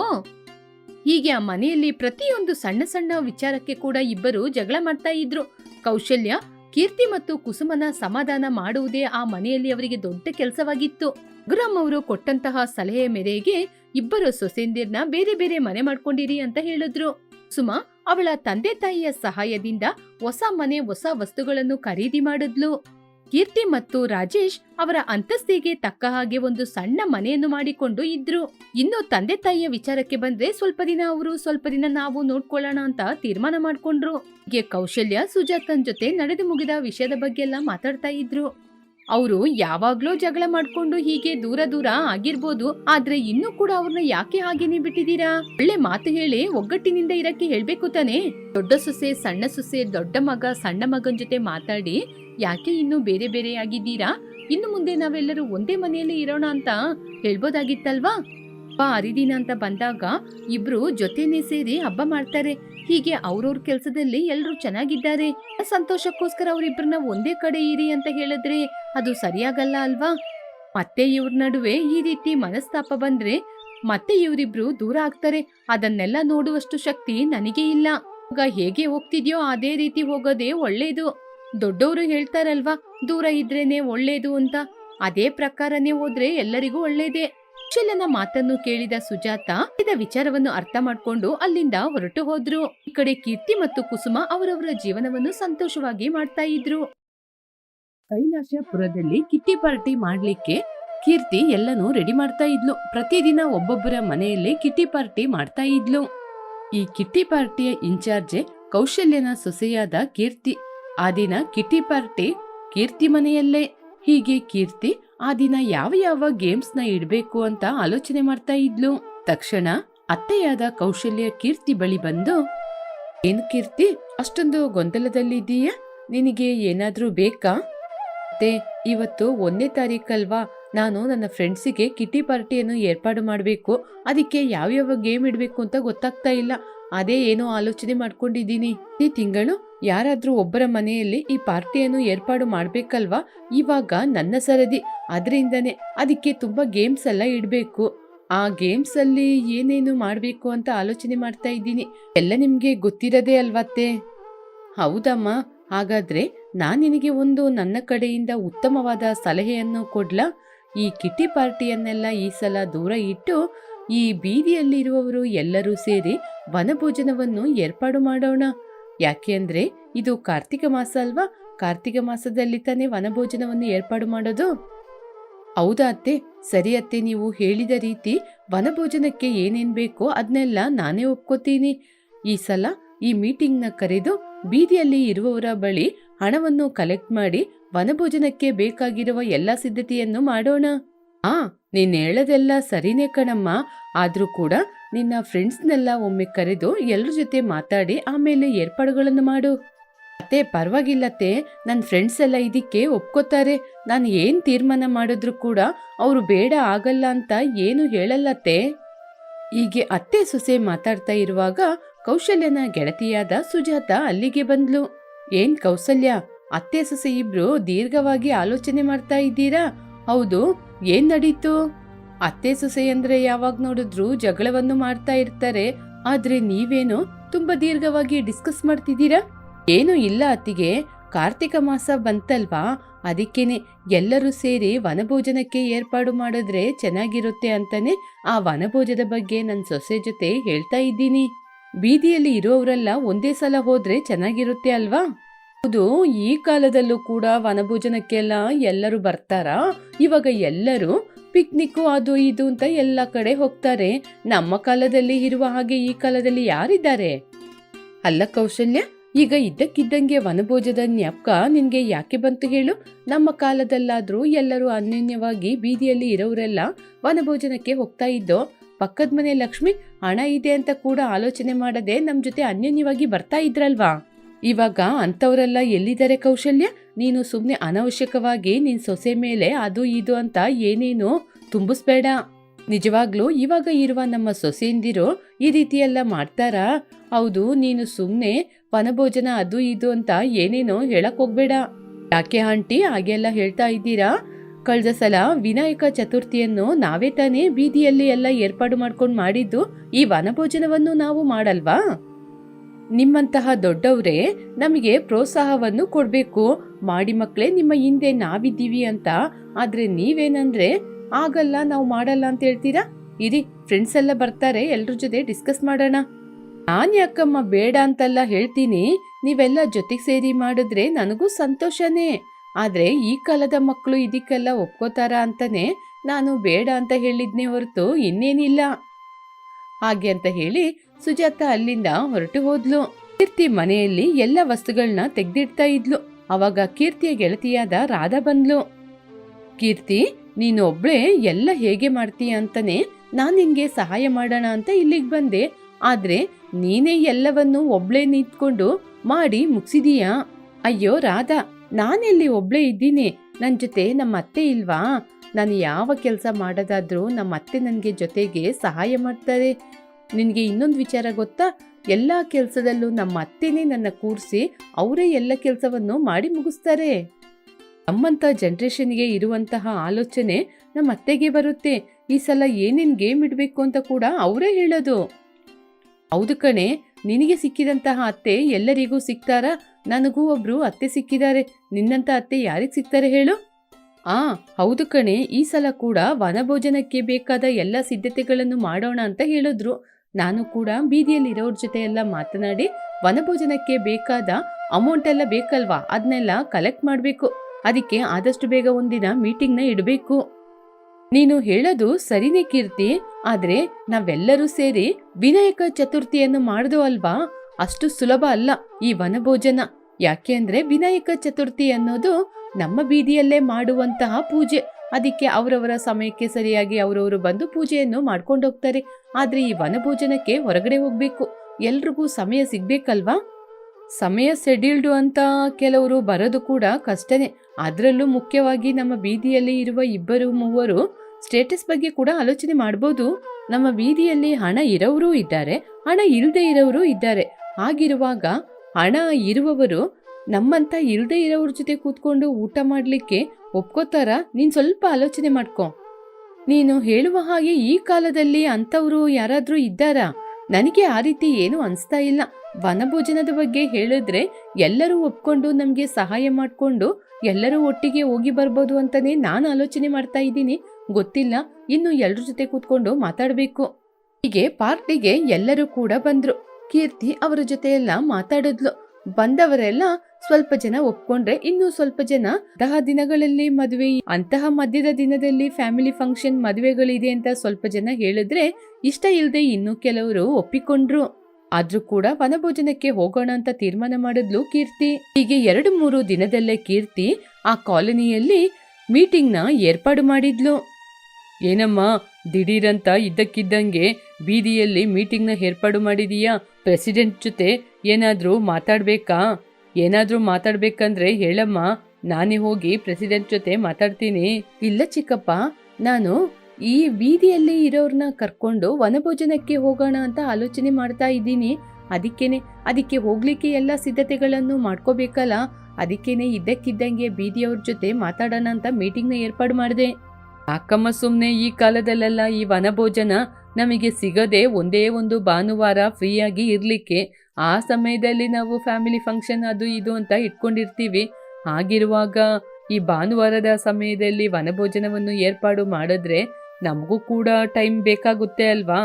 ಹೀಗೆ ಆ ಮನೆಯಲ್ಲಿ ಪ್ರತಿಯೊಂದು ಸಣ್ಣ ಸಣ್ಣ ವಿಚಾರಕ್ಕೆ ಕೂಡ ಇಬ್ಬರು ಜಗಳ ಮಾಡ್ತಾ ಇದ್ರು. ಕೌಶಲ್ಯ, ಕೀರ್ತಿ ಮತ್ತು ಕುಸುಮನ ಸಮಾಧಾನ ಮಾಡುವುದೇ ಆ ಮನೆಯಲ್ಲಿ ಅವರಿಗೆ ದೊಡ್ಡ ಕೆಲಸವಾಗಿತ್ತು. ಗುರಂ ಅವರು ಕೊಟ್ಟಂತಹ ಸಲಹೆ ಮೇರೆಗೆ ಇಬ್ಬರು ಸೊಸೆಂದಿರ್ನ ಬೇರೆ ಬೇರೆ ಮನೆ ಮಾಡ್ಕೊಂಡಿರಿ ಅಂತ ಹೇಳಿದ್ರು. ಸುಮ, ಅವಳ ತಂದೆ ತಾಯಿಯ ಸಹಾಯದಿಂದ ಹೊಸ ಮನೆ, ಹೊಸ ವಸ್ತುಗಳನ್ನು ಖರೀದಿ ಮಾಡಿದ್ಲು. ಕೀರ್ತಿ ಮತ್ತು ರಾಜೇಶ್ ಅವರ ಅಂತಸ್ತಿಗೆ ತಕ್ಕ ಹಾಗೆ ಒಂದು ಸಣ್ಣ ಮನೆಯನ್ನು ಮಾಡಿಕೊಂಡು ಇದ್ರು. ಇನ್ನು ತಂದೆ ತಾಯಿಯ ವಿಚಾರಕ್ಕೆ ಬಂದ್ರೆ ಸ್ವಲ್ಪ ದಿನ ಅವರು ಸ್ವಲ್ಪ ದಿನ ನಾವು ನೋಡ್ಕೊಳ್ಳೋಣ ಅಂತ ತೀರ್ಮಾನ ಮಾಡ್ಕೊಂಡ್ರು. ಕೌಶಲ್ಯ, ಸುಜಾತನ್ ಜೊತೆ ನಡೆದು ಮುಗಿದ ವಿಷಯದ ಬಗ್ಗೆ ಎಲ್ಲ ಮಾತಾಡ್ತಾ ಇದ್ರು. ಅವರು ಯಾವಾಗ್ಲೂ ಜಗಳ ಮಾಡ್ಕೊಂಡು ಹೀಗೆ ದೂರ ದೂರ ಆಗಿರ್ಬೋದು, ಆದ್ರೆ ಇನ್ನೂ ಕೂಡ ಅವ್ರನ್ನ ಯಾಕೆ ಹಾಗೇನೆ ಬಿಟ್ಟಿದೀರಾ ಒಳ್ಳೆ ಮಾತು ಹೇಳಿ ಒಗ್ಗಟ್ಟಿನಿಂದ ಇರಕ್ಕೆ ಹೇಳ್ಬೇಕು ತಾನೆ. ದೊಡ್ಡ ಸೊಸೆ, ಸಣ್ಣ ಸೊಸೆ, ದೊಡ್ಡ ಮಗ, ಸಣ್ಣ ಮಗನ್ ಜೊತೆ ಮಾತಾಡಿ ಯಾಕೆ ಇನ್ನು ಬೇರೆ ಬೇರೆ ಆಗಿದ್ದೀರಾ? ಇನ್ನು ಮುಂದೆ ನಾವೆಲ್ಲರೂ ಒಂದೇ ಮನೆಯಲ್ಲಿ ಇರೋಣ ಅಂತ ಹೇಳ್ಬೋದಾಗಿತ್ತಲ್ವಾ? ಹಬ್ಬ ಹರಿದಿನ ಅಂತ ಬಂದಾಗ ಇಬ್ರು ಜೊತೆನೆ ಸೇರಿ ಹಬ್ಬ ಮಾಡ್ತಾರೆ. ಹೀಗೆ ಅವ್ರವ್ರ ಕೆಲ್ಸದಲ್ಲಿ ಎಲ್ರು ಚೆನ್ನಾಗಿದ್ದಾರೆ. ಸಂತೋಷಕ್ಕೋಸ್ಕರ ಅವ್ರಿಬ್ರನ್ನ ಒಂದೇ ಕಡೆ ಇರಿ ಅಂತ ಹೇಳಿದ್ರೆ ಅದು ಸರಿಯಾಗಲ್ಲ ಅಲ್ವಾ? ಮತ್ತೆ ಇವ್ರ ನಡುವೆ ಈ ರೀತಿ ಮನಸ್ತಾಪ ಬಂದ್ರೆ ಮತ್ತೆ ಇವರಿಬ್ರು ದೂರ ಆಗ್ತಾರೆ. ಅದನ್ನೆಲ್ಲ ನೋಡುವಷ್ಟು ಶಕ್ತಿ ನನಗೆ ಇಲ್ಲ. ಆಗ ಹೇಗೆ ಹೋಗ್ತಿದ್ಯೋ ಅದೇ ರೀತಿ ಹೋಗೋದೇ ಒಳ್ಳೇದು. ದೊಡ್ಡವರು ಹೇಳ್ತಾರಲ್ವಾ, ದೂರ ಇದ್ರೇನೆ ಒಳ್ಳೇದು ಅಂತ. ಅದೇ ಪ್ರಕಾರನೇ ಹೋದ್ರೆ ಎಲ್ಲರಿಗೂ ಒಳ್ಳೇದೇ. ಕುಶಲನ ಮಾತನ್ನು ಕೇಳಿದ ಸುಜಾತ ಇದ ವಿಚಾರವನ್ನು ಅರ್ಥ ಮಾಡ್ಕೊಂಡು ಅಲ್ಲಿಂದ ಹೊರಟು ಹೋದ್ರು. ಈ ಕಡೆ ಕೀರ್ತಿ ಮತ್ತು ಕುಸುಮ ಅವರವರ ಜೀವನವನ್ನು ಸಂತೋಷವಾಗಿ ಮಾಡ್ತಾ ಇದ್ರು. ಕೈಲಾಸಪುರದಲ್ಲಿ ಕಿಟ್ಟಿ ಪಾರ್ಟಿ ಮಾಡ್ಲಿಕ್ಕೆ ಕೀರ್ತಿ ಎಲ್ಲನೂ ರೆಡಿ ಮಾಡ್ತಾ ಇದ್ಲು. ಪ್ರತಿದಿನ ಒಬ್ಬೊಬ್ಬರ ಮನೆಯಲ್ಲಿ ಕಿಟ್ಟಿ ಪಾರ್ಟಿ ಮಾಡ್ತಾ ಇದ್ಲು. ಈ ಕಿಟ್ಟಿ ಪಾರ್ಟಿಯ ಇನ್ಚಾರ್ಜೆ ಕೌಶಲ್ಯನ ಸೊಸೆಯಾದ ಕೀರ್ತಿ. ಆ ದಿನ ಕಿಟ್ಟಿ ಪಾರ್ಟಿ ಕೀರ್ತಿ ಮನೆಯಲ್ಲೇ. ಹೀಗೆ ಕೀರ್ತಿ ಆ ದಿನ ಯಾವ ಯಾವ ಗೇಮ್ಸ್ನ ಇಡ್ಬೇಕು ಅಂತ ಆಲೋಚನೆ ಮಾಡ್ತಾ ಇದ್ಲು. ತಕ್ಷಣ ಅತ್ತೆಯಾದ ಕೌಶಲ್ಯ ಕೀರ್ತಿ ಬಳಿ ಬಂದು, ಏನ್ ಕೀರ್ತಿ, ಅಷ್ಟೊಂದು ಗೊಂದಲದಲ್ಲಿದ್ದೀಯ? ನಿನಗೆ ಏನಾದರೂ ಬೇಕಾ? ಮತ್ತೆ ಇವತ್ತು ಒಂದನೇ ತಾರೀಕಲ್ವಾ? ನಾನು ನನ್ನ ಫ್ರೆಂಡ್ಸಿಗೆ ಕಿಟ್ಟಿ ಪಾರ್ಟಿಯನ್ನು ಏರ್ಪಾಡು ಮಾಡಬೇಕು. ಅದಕ್ಕೆ ಯಾವ್ಯಾವ ಗೇಮ್ ಇಡಬೇಕು ಅಂತ ಗೊತ್ತಾಗ್ತಾ ಇಲ್ಲ. ಅದೇ ಏನೋ ಆಲೋಚನೆ ಮಾಡ್ಕೊಂಡಿದ್ದೀನಿ. ಈ ತಿಂಗಳು ಯಾರಾದ್ರೂ ಒಬ್ಬರ ಮನೆಯಲ್ಲಿ ಈ ಪಾರ್ಟಿಯನ್ನು ಏರ್ಪಾಡು ಮಾಡಬೇಕಲ್ವಾ? ಇವಾಗ ನನ್ನ ಸರದಿ. ಅದರಿಂದನೇ ಅದಕ್ಕೆ ತುಂಬಾ ಗೇಮ್ಸ್ ಎಲ್ಲ ಇಡಬೇಕು. ಆ ಗೇಮ್ಸ್ ಅಲ್ಲಿ ಏನೇನು ಮಾಡಬೇಕು ಅಂತ ಆಲೋಚನೆ ಮಾಡ್ತಾ ಇದ್ದೀನಿ. ಎಲ್ಲ ನಿಮಗೆ ಗೊತ್ತಿರದೇ ಅಲ್ವತ್ತೆ? ಹೌದಮ್ಮ. ಹಾಗಾದ್ರೆ ನಾನು ನಿನಗೆ ಒಂದು ನನ್ನ ಕಡೆಯಿಂದ ಉತ್ತಮವಾದ ಸಲಹೆಯನ್ನು ಕೊಡ್ಲಾ? ಈ ಕಿಟ್ಟಿ ಪಾರ್ಟಿಯನ್ನೆಲ್ಲ ಈ ಸಲ ದೂರ ಇಟ್ಟು ಈ ಬೀದಿಯಲ್ಲಿರುವವರು ಎಲ್ಲರೂ ಸೇರಿ ವನಭೋಜನವನ್ನು ಏರ್ಪಾಡು ಮಾಡೋಣ. ಯಾಕೆ ಇದು ಕಾರ್ತಿಕ ಮಾಸ ಅಲ್ವಾ? ಕಾರ್ತಿಕ ಮಾಸದಲ್ಲಿ ತಾನೇ ವನಭೋಜನವನ್ನು ಏರ್ಪಾಡು ಮಾಡೋದು? ಹೌದಾ ಅತ್ತೆ? ಸರಿ ಅತ್ತೆ, ನೀವು ಹೇಳಿದ ರೀತಿ ವನಭೋಜನಕ್ಕೆ ಏನೇನ್ ಬೇಕೋ ಅದನ್ನೆಲ್ಲ ನಾನೇ ಒಪ್ಕೋತೀನಿ. ಈ ಸಲ ಈ ಮೀಟಿಂಗ್ನ ಕರೆದು ಬೀದಿಯಲ್ಲಿ ಇರುವವರ ಬಳಿ ಹಣವನ್ನು ಕಲೆಕ್ಟ್ ಮಾಡಿ ವನಭೋಜನಕ್ಕೆ ಬೇಕಾಗಿರುವ ಎಲ್ಲ ಸಿದ್ಧತೆಯನ್ನು ಮಾಡೋಣ. ಆ, ನೀನ್ ಹೇಳೋದೆಲ್ಲ ಸರಿನೇ ಕಣಮ್ಮ. ಆದ್ರೂ ಕೂಡ ನಿನ್ನ ಫ್ರೆಂಡ್ಸ್ನೆಲ್ಲ ಒಮ್ಮೆ ಕರೆದು ಎಲ್ಲರ ಜೊತೆ ಮಾತಾಡಿ ಆಮೇಲೆ ಏರ್ಪಾಡುಗಳನ್ನು ಮಾಡು. ಅತ್ತೆ ಪರವಾಗಿಲ್ಲತ್ತೆ ನನ್ನ ಫ್ರೆಂಡ್ಸ್ ಎಲ್ಲ ಇದಕ್ಕೆ ಒಪ್ಕೋತಾರೆ. ನಾನು ಏನ್ ತೀರ್ಮಾನ ಮಾಡಿದ್ರು ಕೂಡ ಅವರು ಬೇಡ ಆಗಲ್ಲ ಅಂತ ಏನು ಹೇಳಲ್ಲತ್ತೆ ಹೀಗೆ ಅತ್ತೆ ಸೊಸೆ ಮಾತಾಡ್ತಾ ಇರುವಾಗ ಕೌಶಲ್ಯನ ಗೆಳತಿಯಾದ ಸುಜಾತ ಅಲ್ಲಿಗೆ ಬಂದ್ಲು. ಏನ್ ಕೌಶಲ್ಯ? ಅತ್ತೆ ಸೊಸೆ ಇಬ್ರು ದೀರ್ಘವಾಗಿ ಆಲೋಚನೆ ಮಾಡ್ತಾ ಇದ್ದೀರಾ? ಹೌದು, ಏನ್ ನಡೀತು? ಅತ್ತೆ ಸೊಸೆ ಅಂದ್ರೆ ಯಾವಾಗ ನೋಡಿದ್ರು ಜಗಳವನ್ನು ಮಾಡ್ತಾ ಇರ್ತಾರೆ. ಆದ್ರೆ ನೀವೇನು ತುಂಬಾ ದೀರ್ಘವಾಗಿ ಡಿಸ್ಕಸ್ ಮಾಡ್ತಿದ್ದೀರಾ? ಏನು ಇಲ್ಲ ಅತ್ತಿಗೆ. ಕಾರ್ತಿಕ ಮಾಸ ಬಂತಲ್ವಾ? ಅದಕ್ಕೇನೆ ಎಲ್ಲರೂ ಸೇರಿ ವನಭೋಜನಕ್ಕೆ ಏರ್ಪಾಡು ಮಾಡಿದ್ರೆ ಚೆನ್ನಾಗಿರುತ್ತೆ ಅಂತಾನೆ ಆ ವನಭೋಜದ ಬಗ್ಗೆ ನನ್ನ ಸೊಸೆ ಜೊತೆ ಹೇಳ್ತಾ ಇದ್ದೀನಿ. ಬೀದಿಯಲ್ಲಿ ಇರೋರೆಲ್ಲ ಒಂದೇ ಸಲ ಹೋದ್ರೆ ಚೆನ್ನಾಗಿರುತ್ತೆ ಅಲ್ವಾ? ಹೌದು, ಈ ಕಾಲದಲ್ಲೂ ಕೂಡ ವನಭೋಜನಕ್ಕೆಲ್ಲ ಎಲ್ಲರೂ ಬರ್ತಾರಾ? ಇವಾಗ ಎಲ್ಲರೂ ಪಿಕ್ನಿಕ್ ಅದು ಇದು ಅಂತ ಎಲ್ಲ ಕಡೆ ಹೋಗ್ತಾರೆ. ನಮ್ಮ ಕಾಲದಲ್ಲಿ ಇರುವ ಹಾಗೆ ಈ ಕಾಲದಲ್ಲಿ ಯಾರಿದ್ದಾರೆ? ಅಲ್ಲ ಕೌಶಲ್ಯ, ಈಗ ಇದ್ದಕ್ಕಿದ್ದಂಗೆ ವನಭೋಜದ ಜ್ಞಾಪಕ ನಿನ್ಗೆ ಯಾಕೆ ಬಂತು ಹೇಳು? ನಮ್ಮ ಕಾಲದಲ್ಲಾದ್ರೂ ಎಲ್ಲರೂ ಅನ್ಯೋನ್ಯವಾಗಿ ಬೀದಿಯಲ್ಲಿ ಇರೋರೆಲ್ಲ ವನಭೋಜನಕ್ಕೆ ಹೋಗ್ತಾ ಇದ್ದೋ? ಪಕ್ಕದ ಮನೆ ಲಕ್ಷ್ಮಿ, ಹಣ ಇದೆ ಅಂತ ಕೂಡ ಆಲೋಚನೆ ಮಾಡದೆ ನಮ್ ಜೊತೆ ಅನ್ಯೋನ್ಯವಾಗಿ ಬರ್ತಾ ಇದ್ರಲ್ವಾ? ಇವಾಗ ಅಂಥವರೆಲ್ಲ ಎಲ್ಲಿದ್ದಾರೆ ಕೌಶಲ್ಯ? ನೀನು ಸುಮ್ಮನೆ ಅನವಶ್ಯಕವಾಗಿ ನಿನ್ ಸೊಸೆ ಮೇಲೆ ಅದು ಇದು ಅಂತ ಏನೇನು ತುಂಬಿಸ್ಬೇಡ. ನಿಜವಾಗ್ಲೂ ಇವಾಗ ಇರುವ ನಮ್ಮ ಸೊಸೆಯಂದಿರು ಈ ರೀತಿ ಎಲ್ಲ ಮಾಡ್ತಾರಾ? ಹೌದು, ನೀನು ಸುಮ್ಮನೆ ವನಭೋಜನ ಅದು ಇದು ಅಂತ ಏನೇನೋ ಹೇಳಕ್ ಹೋಗ್ಬೇಡ. ಯಾಕೆ ಆಂಟಿ, ಹಾಗೆಲ್ಲ ಹೇಳ್ತಾ ಇದ್ದೀರಾ? ಕಳೆದ ಸಲ ವಿನಾಯಕ ಚತುರ್ಥಿಯನ್ನು ನಾವೇ ತಾನೇ ಬೀದಿಯಲ್ಲಿ ಎಲ್ಲ ಏರ್ಪಾಡು ಮಾಡ್ಕೊಂಡು ಮಾಡಿದ್ದು ಈ ವನಭೋಜನವನ್ನು ನಾವು ಮಾಡಲ್ವಾ? ನಿಮ್ಮಂತಹ ದೊಡ್ಡವರೇ ನಮಗೆ ಪ್ರೋತ್ಸಾಹವನ್ನು ಕೊಡಬೇಕು. ಮಾಡಿ ಮಕ್ಕಳೇ, ನಿಮ್ಮ ಹಿಂದೆ ನಾವಿದ್ದೀವಿ ಅಂತ. ಆದ್ರೆ ನೀವೇನಂದ್ರೆ, ಆಗಲ್ಲ, ನಾವು ಮಾಡಲ್ಲ ಅಂತ ಹೇಳ್ತೀರಾ? ಇರಿ ಫ್ರೆಂಡ್ಸ್ ಎಲ್ಲ ಬರ್ತಾರೆ, ಎಲ್ರ ಜೊತೆ ಡಿಸ್ಕಸ್ ಮಾಡೋಣ. ನಾನು ಯಾಕಮ್ಮ ಬೇಡ ಅಂತೆಲ್ಲ ಹೇಳ್ತೀನಿ. ನೀವೆಲ್ಲ ಜೊತೆಗೆ ಸೇರಿ ಮಾಡಿದ್ರೆ ನನಗೂ ಸಂತೋಷನೇ. ಆದ್ರೆ ಈ ಕಾಲದ ಮಕ್ಕಳು ಇದಕ್ಕೆಲ್ಲ ಒಪ್ಕೋತಾರ ಅಂತಾನೆ ನಾನು ಬೇಡ ಅಂತ ಹೇಳಿದ್ನೇ ಹೊರತು ಇನ್ನೇನಿಲ್ಲ. ಹಾಗೆ ಅಂತ ಹೇಳಿ ಸುಜಾತ ಅಲ್ಲಿಂದ ಹೊರಟು ಹೋದ್ಲು. ಕೀರ್ತಿ ಮನೆಯಲ್ಲಿ ಎಲ್ಲ ವಸ್ತುಗಳನ್ನ ತೆಗ್ದಿಡ್ತಾ ಇದ್ಲು. ಅವಾಗ ಕೀರ್ತಿಯ ಗೆಳತಿಯಾದ ರಾಧಾ ಬಂದ್ಲು. ಕೀರ್ತಿ ನೀನು ಒಬ್ಳೆ ಎಲ್ಲ ಹೇಗೆ ಮಾಡ್ತೀಯ ಅಂತಾನೆ ನಾನು ನಿನ್ಗೆ ಸಹಾಯ ಮಾಡೋಣ ಅಂತ ಇಲ್ಲಿಗೆ ಬಂದೆ. ಆದ್ರೆ ನೀನೇ ಎಲ್ಲವನ್ನು ಒಬ್ಳೆ ನಿಂತ್ಕೊಂಡು ಮಾಡಿ ಮುಗಿಸಿದೀಯಾ? ಅಯ್ಯೋ ರಾಧಾ, ನಾನೆಲ್ಲಿ ಒಬ್ಳೆ ಇದ್ದೀನಿ? ನನ್ನ ಜೊತೆ ನಮ್ಮ ಅತ್ತೆ ಇಲ್ವಾ? ನಾನು ಯಾವ ಕೆಲಸ ಮಾಡೋದಾದರೂ ನಮ್ಮ ಅತ್ತೆ ನನಗೆ ಜೊತೆಗೆ ಸಹಾಯ ಮಾಡ್ತಾರೆ. ನಿನಗೆ ಇನ್ನೊಂದು ವಿಚಾರ ಗೊತ್ತಾ? ಎಲ್ಲ ಕೆಲಸದಲ್ಲೂ ನಮ್ಮ ಅತ್ತೆನೇ ನನ್ನ ಕೂರಿಸಿ ಅವರೇ ಎಲ್ಲ ಕೆಲಸವನ್ನು ಮಾಡಿ ಮುಗಿಸ್ತಾರೆ. ನಮ್ಮಂಥ ಜನ್ರೇಷನ್ಗೆ ಇರುವಂತಹ ಆಲೋಚನೆ ನಮ್ಮ ಅತ್ತೆಗೆ ಬರುತ್ತೆ. ಈ ಸಲ ಏನೇನು ಗೇಮ್ ಇಡಬೇಕು ಅಂತ ಕೂಡ ಅವರೇ ಹೇಳೋದು. ಹೌದು ಕಣೆ, ನಿನಗೆ ಸಿಕ್ಕಿದಂತಹ ಅತ್ತೆ ಎಲ್ಲರಿಗೂ ಸಿಗ್ತಾರಾ ನನಗೂ ಒಬ್ರು ಅತ್ತೆ ಸಿಕ್ಕಿದ್ದಾರೆ. ನಿನ್ನಂಥ ಅತ್ತೆ ಯಾರಿಗೆ ಸಿಗ್ತಾರೆ ಹೇಳು? ಆ, ಹೌದು ಕಣೆ, ಈ ಸಲ ಕೂಡ ವನಭೋಜನಕ್ಕೆ ಬೇಕಾದ ಎಲ್ಲ ಸಿದ್ಧತೆಗಳನ್ನು ಮಾಡೋಣ ಅಂತ ಹೇಳಿದ್ರು. ನಾನು ಕೂಡ ಬೀದಿಯಲ್ಲಿರೋರ್ ಜೊತೆ ಎಲ್ಲ ಮಾತನಾಡಿ ವನಭೋಜನಕ್ಕೆ ಬೇಕಾದ ಅಮೌಂಟ್ ಎಲ್ಲ ಬೇಕಲ್ವಾ? ಅದನ್ನೆಲ್ಲ ಕಲೆಕ್ಟ್ ಮಾಡಬೇಕು. ಅದಕ್ಕೆ ಆದಷ್ಟು ಬೇಗ ಒಂದಿನ ಮೀಟಿಂಗ್ನ ಇಡಬೇಕು. ನೀನು ಹೇಳೋದು ಸರಿನೇ ಕೀರ್ತಿ, ಆದ್ರೆ ನಾವೆಲ್ಲರೂ ಸೇರಿ ವಿನಾಯಕ ಚತುರ್ಥಿಯನ್ನು ಮಾಡಿದೋ ಅಲ್ವಾ? ಅಷ್ಟು ಸುಲಭ ಅಲ್ಲ ಈ ವನಭೋಜನ. ಯಾಕೆ ಅಂದ್ರೆ ವಿನಾಯಕ ಚತುರ್ಥಿ ಅನ್ನೋದು ನಮ್ಮ ಬೀದಿಯಲ್ಲೇ ಮಾಡುವಂತಹ ಪೂಜೆ. ಅದಕ್ಕೆ ಅವರವರ ಸಮಯಕ್ಕೆ ಸರಿಯಾಗಿ ಅವರವರು ಬಂದು ಪೂಜೆಯನ್ನು ಮಾಡ್ಕೊಂಡು ಹೋಗ್ತಾರೆ. ಆದ್ರೆ ಈ ವನಭೋಜನಕ್ಕೆ ಹೊರಗಡೆ ಹೋಗ್ಬೇಕು. ಎಲ್ರಿಗೂ ಸಮಯ ಸಿಗ್ಬೇಕಲ್ವಾ? ಸಮಯ ಶೆಡ್ಯೂಲ್ಡು ಅಂತ ಕೆಲವರು ಬರೋದು ಕೂಡ ಕಷ್ಟನೇ. ಅದರಲ್ಲೂ ಮುಖ್ಯವಾಗಿ ನಮ್ಮ ಬೀದಿಯಲ್ಲಿ ಇರುವ ಇಬ್ಬರು ಮೂವರು ಸ್ಟೇಟಸ್ ಬಗ್ಗೆ ಕೂಡ ಆಲೋಚನೆ ಮಾಡ್ಬೋದು. ನಮ್ಮ ಬೀದಿಯಲ್ಲಿ ಹಣ ಇರೋರು ಇದ್ದಾರೆ, ಹಣ ಇಲ್ಲದೆ ಇರೋರು ಇದ್ದಾರೆ. ಹಾಗಿರುವಾಗ ಹಣ ಇರುವವರು ನಮ್ಮಂತ ಇಲ್ಲದೆ ಇರೋವ್ರ ಜೊತೆ ಕೂತ್ಕೊಂಡು ಊಟ ಮಾಡಲಿಕ್ಕೆ ಒಪ್ಕೋತಾರ? ನೀನ್ ಸ್ವಲ್ಪ ಆಲೋಚನೆ ಮಾಡ್ಕೊ. ನೀನು ಹೇಳುವ ಹಾಗೆ ಈ ಕಾಲದಲ್ಲಿ ಅಂಥವ್ರು ಯಾರಾದ್ರೂ ಇದ್ದಾರಾ? ನನಗೆ ಆ ರೀತಿ ಏನು ಅನಿಸ್ತಾ ಇಲ್ಲ. ವನಭೋಜನದ ಬಗ್ಗೆ ಹೇಳಿದ್ರೆ ಎಲ್ಲರೂ ಒಪ್ಕೊಂಡು ನಮಗೆ ಸಹಾಯ ಮಾಡ್ಕೊಂಡು ಎಲ್ಲರೂ ಒಟ್ಟಿಗೆ ಹೋಗಿ ಬರ್ಬೋದು ಅಂತಲೇ ನಾನು ಆಲೋಚನೆ ಮಾಡ್ತಾ ಇದ್ದೀನಿ. ಗೊತ್ತಿಲ್ಲ. ಇನ್ನು ಎಲ್ಲರ ಜೊತೆ ಕೂತ್ಕೊಂಡು ಮಾತಾಡಬೇಕು. ಹೀಗೆ ಪಾರ್ಟಿಗೆ ಎಲ್ಲರೂ ಕೂಡ ಬಂದ್ರು. ಕೀರ್ತಿ ಅವರ ಜೊತೆ ಎಲ್ಲ ಮಾತಾಡಿದ್ಲು. ಬಂದವರೆಲ್ಲ ಸ್ವಲ್ಪ ಜನ ಒಪ್ಕೊಂಡ್ರೆ ಇನ್ನು ಸ್ವಲ್ಪ ಜನ, ಅಂತಹ ದಿನಗಳಲ್ಲಿ ಮದುವೆ, ಅಂತಹ ಮಧ್ಯದ ದಿನದಲ್ಲಿ ಫ್ಯಾಮಿಲಿ ಫಂಕ್ಷನ್ ಮದುವೆಗಳಿದೆ ಅಂತ ಸ್ವಲ್ಪ ಜನ ಹೇಳಿದ್ರೆ ಇಷ್ಟ ಇಲ್ಲದೆ ಇನ್ನು ಕೆಲವರು ಒಪ್ಪಿಕೊಂಡ್ರು. ಆದ್ರೂ ಕೂಡ ವನಭೋಜನಕ್ಕೆ ಹೋಗೋಣ ಅಂತ ತೀರ್ಮಾನ ಮಾಡಿದ್ಲು ಕೀರ್ತಿ. ಹೀಗೆ ಎರಡು ಮೂರು ದಿನದಲ್ಲೇ ಕೀರ್ತಿ ಆ ಕಾಲೋನಿಯಲ್ಲಿ ಮೀಟಿಂಗ್ನ ಏರ್ಪಾಡು ಮಾಡಿದ್ಲು. ಏನಮ್ಮ, ದಿಢೀರಂತ ಇದ್ದಕ್ಕಿದ್ದಂಗೆ ಬೀದಿಯಲ್ಲಿ ಮೀಟಿಂಗ್ನ ಏರ್ಪಾಡು ಮಾಡಿದೀಯಾ? ಪ್ರೆಸಿಡೆಂಟ್ ಜೊತೆ ಏನಾದರೂ ಮಾತಾಡ್ಬೇಕಾ? ಏನಾದರೂ ಮಾತಾಡ್ಬೇಕಂದ್ರೆ ಹೇಳಮ್ಮ, ನಾನೇ ಹೋಗಿ ಪ್ರೆಸಿಡೆಂಟ್ ಜೊತೆ ಮಾತಾಡ್ತೀನಿ. ಇಲ್ಲ ಚಿಕ್ಕಪ್ಪ, ನಾನು ಈ ಬೀದಿಯಲ್ಲಿ ಇರೋರ್ನ ಕರ್ಕೊಂಡು ವನಭೋಜನಕ್ಕೆ ಹೋಗೋಣ ಅಂತ ಆಲೋಚನೆ ಮಾಡ್ತಾ ಇದ್ದೀನಿ. ಅದಕ್ಕೇನೆ, ಅದಕ್ಕೆ ಹೋಗ್ಲಿಕ್ಕೆ ಎಲ್ಲ ಸಿದ್ಧತೆಗಳನ್ನು ಮಾಡ್ಕೋಬೇಕಲ್ಲ? ಅದಕ್ಕೇನೆ ಇದ್ದಕ್ಕಿದ್ದಂಗೆ ಬೀದಿಯವ್ರ ಜೊತೆ ಮಾತಾಡೋಣ ಅಂತ ಮೀಟಿಂಗ್ನ ಏರ್ಪಾಡು ಮಾಡಿದೆ. ಅಕ್ಕಮ್ಮ ಸುಮ್ಮನೆ ಈ ಕಾಲದಲ್ಲೆಲ್ಲ ಈ ವನಭೋಜನ ನಮಗೆ ಸಿಗದೆ ಒಂದೇ ಒಂದು ಭಾನುವಾರ ಫ್ರೀಯಾಗಿ ಇರಲಿಕ್ಕೆ, ಆ ಸಮಯದಲ್ಲಿ ನಾವು ಫ್ಯಾಮಿಲಿ ಫಂಕ್ಷನ್ ಅದು ಇದು ಅಂತ ಇಟ್ಕೊಂಡಿರ್ತೀವಿ. ಹಾಗಿರುವಾಗ ಈ ಭಾನುವಾರದ ಸಮಯದಲ್ಲಿ ವನಭೋಜನವನ್ನು ಏರ್ಪಾಡು ಮಾಡಿದ್ರೆ ನಮಗೂ ಕೂಡ ಟೈಮ್ ಬೇಕಾಗುತ್ತೆ ಅಲ್ವಾ?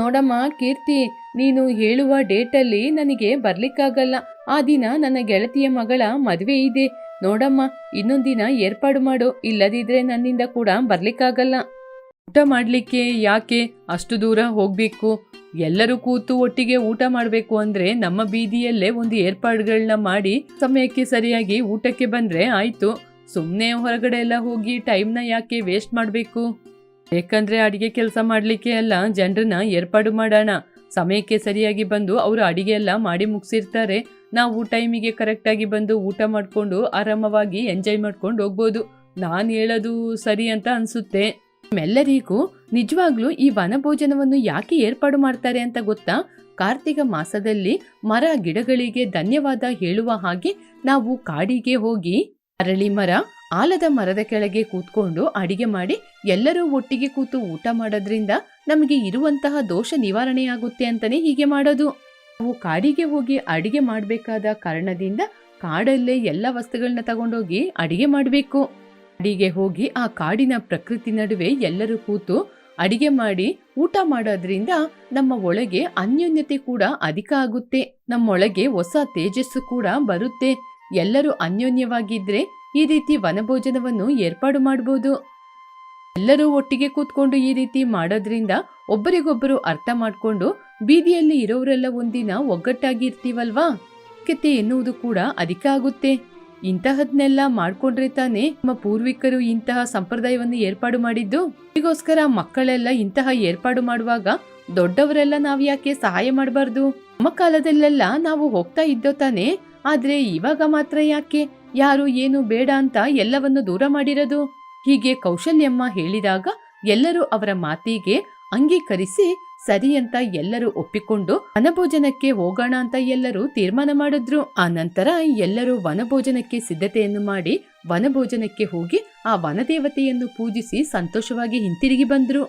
ನೋಡಮ್ಮ, ಕೀರ್ತಿ, ನೀನು ಹೇಳುವ ಡೇಟಲ್ಲಿ ನನಗೆ ಬರಲಿಕ್ಕಾಗಲ್ಲ. ಆ ದಿನ ನನ್ನ ಗೆಳತಿಯ ಮಗಳ ಮದುವೆ ಇದೆ. ನೋಡಮ್ಮ ಇನ್ನೊಂದಿನ ದಿನ ಏರ್ಪಾಡು ಮಾಡು ಇಲ್ಲದಿದ್ರೆ ನನ್ನಿಂದ ಕೂಡ ಬರ್ಲಿಕ್ಕಾಗಲ್ಲ. ಊಟ ಮಾಡ್ಲಿಕ್ಕೆ ಯಾಕೆ ಅಷ್ಟು ದೂರ ಹೋಗ್ಬೇಕು? ಎಲ್ಲರೂ ಕೂತು ಒಟ್ಟಿಗೆ ಊಟ ಮಾಡಬೇಕು ಅಂದ್ರೆ ನಮ್ಮ ಬೀದಿಯಲ್ಲೇ ಒಂದು ಏರ್ಪಾಡುಗಳನ್ನ ಮಾಡಿ ಸಮಯಕ್ಕೆ ಸರಿಯಾಗಿ ಊಟಕ್ಕೆ ಬಂದ್ರೆ ಆಯ್ತು. ಸುಮ್ಮನೆ ಹೊರಗಡೆ ಎಲ್ಲ ಹೋಗಿ ಟೈಮ್ನ ಯಾಕೆ ವೇಸ್ಟ್ ಮಾಡಬೇಕು? ಏಕಂದ್ರೆ ಅಡಿಗೆ ಕೆಲಸ ಮಾಡಲಿಕ್ಕೆ ಅಲ್ಲ ಜನರನ್ನ ಏರ್ಪಾಡು ಮಾಡೋಣ. ಸಮಯಕ್ಕೆ ಸರಿಯಾಗಿ ಬಂದು ಅವರು ಅಡಿಗೆ ಎಲ್ಲ ಮಾಡಿ ಮುಗಿಸಿರ್ತಾರೆ. ನಾವು ಟೈಮಿಗೆ ಕರೆಕ್ಟಾಗಿ ಬಂದು ಊಟ ಮಾಡಿಕೊಂಡು ಆರಾಮವಾಗಿ ಎಂಜಾಯ್ ಮಾಡ್ಕೊಂಡು ಹೋಗ್ಬೋದು. ನಾನು ಹೇಳೋದು ಸರಿ ಅಂತ ಅನ್ಸುತ್ತೆ. ಎಲ್ಲರಿಗೂ ನಿಜವಾಗ್ಲೂ ಈ ವನಭೋಜನವನ್ನು ಯಾಕೆ ಏರ್ಪಾಡು ಮಾಡ್ತಾರೆ ಅಂತ ಗೊತ್ತಾ? ಕಾರ್ತಿಕ ಮಾಸದಲ್ಲಿ ಮರ ಗಿಡಗಳಿಗೆ ಧನ್ಯವಾದ ಹೇಳುವ ಹಾಗೆ ನಾವು ಕಾಡಿಗೆ ಹೋಗಿ ಅರಳಿ ಮರ ಆಲದ ಮರದ ಕೆಳಗೆ ಕೂತ್ಕೊಂಡು ಅಡಿಗೆ ಮಾಡಿ ಎಲ್ಲರೂ ಒಟ್ಟಿಗೆ ಕೂತು ಊಟ ಮಾಡೋದ್ರಿಂದ ನಮಗೆ ಇರುವಂತಹ ದೋಷ ನಿವಾರಣೆಯಾಗುತ್ತೆ ಅಂತಲೇ ಹೀಗೆ ಮಾಡೋದು. ನಾವು ಕಾಡಿಗೆ ಹೋಗಿ ಅಡಿಗೆ ಮಾಡಬೇಕಾದ ಕಾರಣದಿಂದ ಕಾಡಲ್ಲೇ ಎಲ್ಲ ವಸ್ತುಗಳನ್ನ ತಗೊಂಡೋಗಿ ಅಡಿಗೆ ಮಾಡಬೇಕು. ಅಡಿಗೆ ಹೋಗಿ ಆ ಕಾಡಿನ ಪ್ರಕೃತಿ ನಡುವೆ ಎಲ್ಲರೂ ಕೂತು ಅಡಿಗೆ ಮಾಡಿ ಊಟ ಮಾಡೋದ್ರಿಂದ ನಮ್ಮ ಒಳಗೆ ಅನ್ಯೋನ್ಯತೆ ಕೂಡ ಅಧಿಕ ಆಗುತ್ತೆ. ನಮ್ಮೊಳಗೆ ಹೊಸ ತೇಜಸ್ಸು ಕೂಡ ಬರುತ್ತೆ. ಎಲ್ಲರೂ ಅನ್ಯೋನ್ಯವಾಗಿದ್ರೆ ಈ ರೀತಿ ವನಭೋಜನವನ್ನು ಏರ್ಪಾಡು ಮಾಡಬಹುದು ಎಲ್ಲರೂ ಒಟ್ಟಿಗೆ ಕೂತ್ಕೊಂಡು ಈ ರೀತಿ ಮಾಡೋದ್ರಿಂದ ಒಬ್ಬರಿಗೊಬ್ಬರು ಅರ್ಥ ಮಾಡಿಕೊಂಡು ಬೀದಿಯಲ್ಲಿ ಇರೋರೆಲ್ಲ ಒಂದಿನ ಒಗ್ಗಟ್ಟಾಗಿ ಇರ್ತೀವಲ್ವಾ ಕತೆ ಎನ್ನುವುದು ಕೂಡ ಅಧಿಕ ಆಗುತ್ತೆ. ಇಂತಹದ್ನೆಲ್ಲ ಮಾಡ್ಕೊಂಡ್ರೆ ತಾನೇ ನಮ್ಮ ಪೂರ್ವಿಕರು ಇಂತಹ ಸಂಪ್ರದಾಯವನ್ನು ಏರ್ಪಾಡು ಮಾಡಿದ್ದು? ಈಗೋಸ್ಕರ ಮಕ್ಕಳೆಲ್ಲ ಇಂತಹ ಏರ್ಪಾಡು ಮಾಡುವಾಗ ದೊಡ್ಡವರೆಲ್ಲ ನಾವ್ ಯಾಕೆ ಸಹಾಯ ಮಾಡಬಾರ್ದು? ನಮ್ಮ ಕಾಲದಲ್ಲೆಲ್ಲ ನಾವು ಹೋಗ್ತಾ ಇದ್ದೋ ತಾನೇ? ಆದ್ರೆ ಇವಾಗ ಮಾತ್ರ ಯಾಕೆ? ಯಾರು ಏನು ಬೇಡ ಅಂತ ಎಲ್ಲವನ್ನು ದೂರ ಮಾಡಿರದು? ಹೀಗೆ ಕೌಶಲ್ಯಮ್ಮ ಹೇಳಿದಾಗ ಎಲ್ಲರೂ ಅವರ ಮಾತಿಗೆ ಅಂಗೀಕರಿಸಿ ಸರಿ ಅಂತ ಎಲ್ಲರೂ ಒಪ್ಪಿಕೊಂಡು ವನಭೋಜನಕ್ಕೆ ಹೋಗೋಣ ಅಂತ ಎಲ್ಲರೂ ತೀರ್ಮಾನ ಮಾಡಿದ್ರು. ಆ ನಂತರ ಎಲ್ಲರೂ ವನಭೋಜನಕ್ಕೆ ಸಿದ್ಧತೆಯನ್ನು ಮಾಡಿ ವನಭೋಜನಕ್ಕೆ ಹೋಗಿ ಆ ವನದೇವತೆಯನ್ನು ಪೂಜಿಸಿ ಸಂತೋಷವಾಗಿ ಹಿಂತಿರುಗಿ ಬಂದ್ರು.